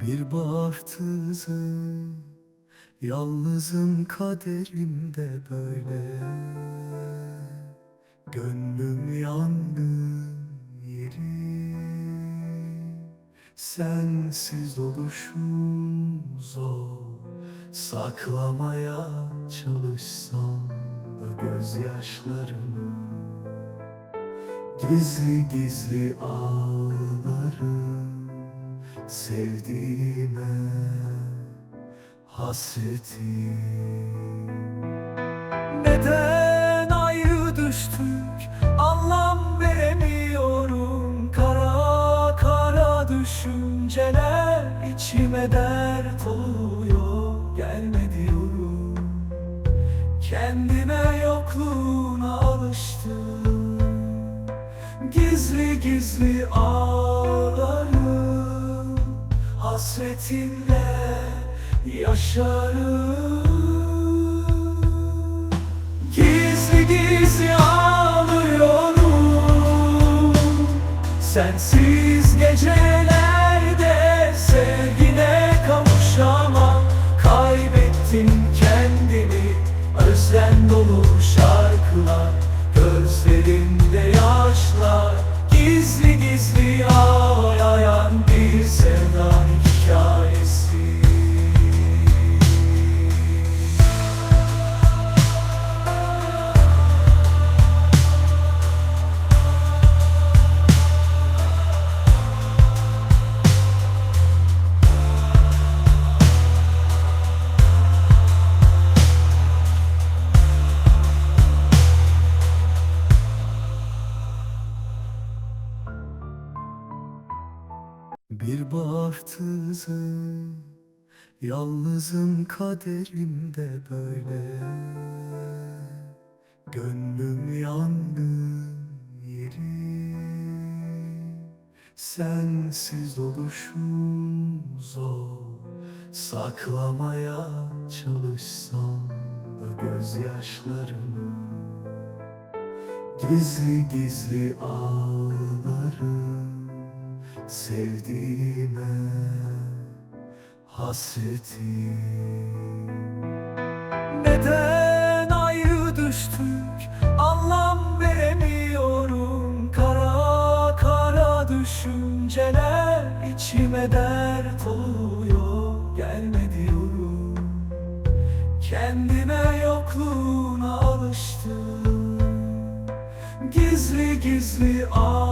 Bir bahtsızım Yalnızım kaderimde böyle. Gönlüm yangın yeri Sensiz oluşum zor Saklamaya çalışsam da gözyaşlarımı Gizli gizli ağlarım Sevdiğime hasretim. Neden ayrı düştük? Anlam veremiyorum. Kara kara düşünceler içime dert oluyor. Gelme diyorum kendime yokluğuna alıştım. Gizli gizli ağlarım Hasretinle yaşarım. Gizli gizli ağlıyorum. Sensiz gecelerde sevgine kavuşamam. Kaybettim kendimi özlem dolu şarkılar Gözlerimde Bir bahtsızım Yalnızım kaderimde böyle. Gönlüm yangın yeri Sensiz oluşum zor Saklamaya çalışsam da gözyaşlarımı Gizli gizli ağlarım Sevdiğime hasretim. Neden ayrı düştük? Anlam veremiyorum. Kara kara düşünceler içime dert oluyor. Gelme diyorum kendime yokluğuna alıştım. Gizli gizli ağlarım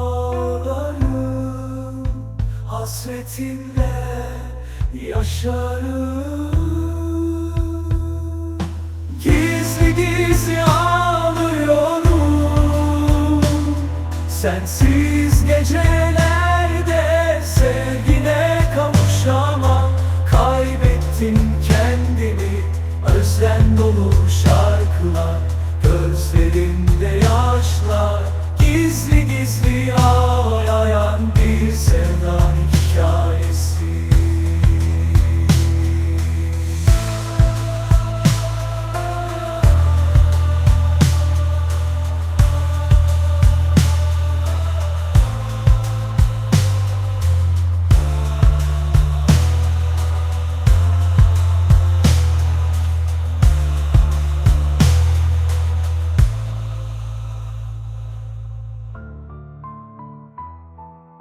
Hasretinle yaşarım. Gizli gizli ağlıyorum. Sensiz geceler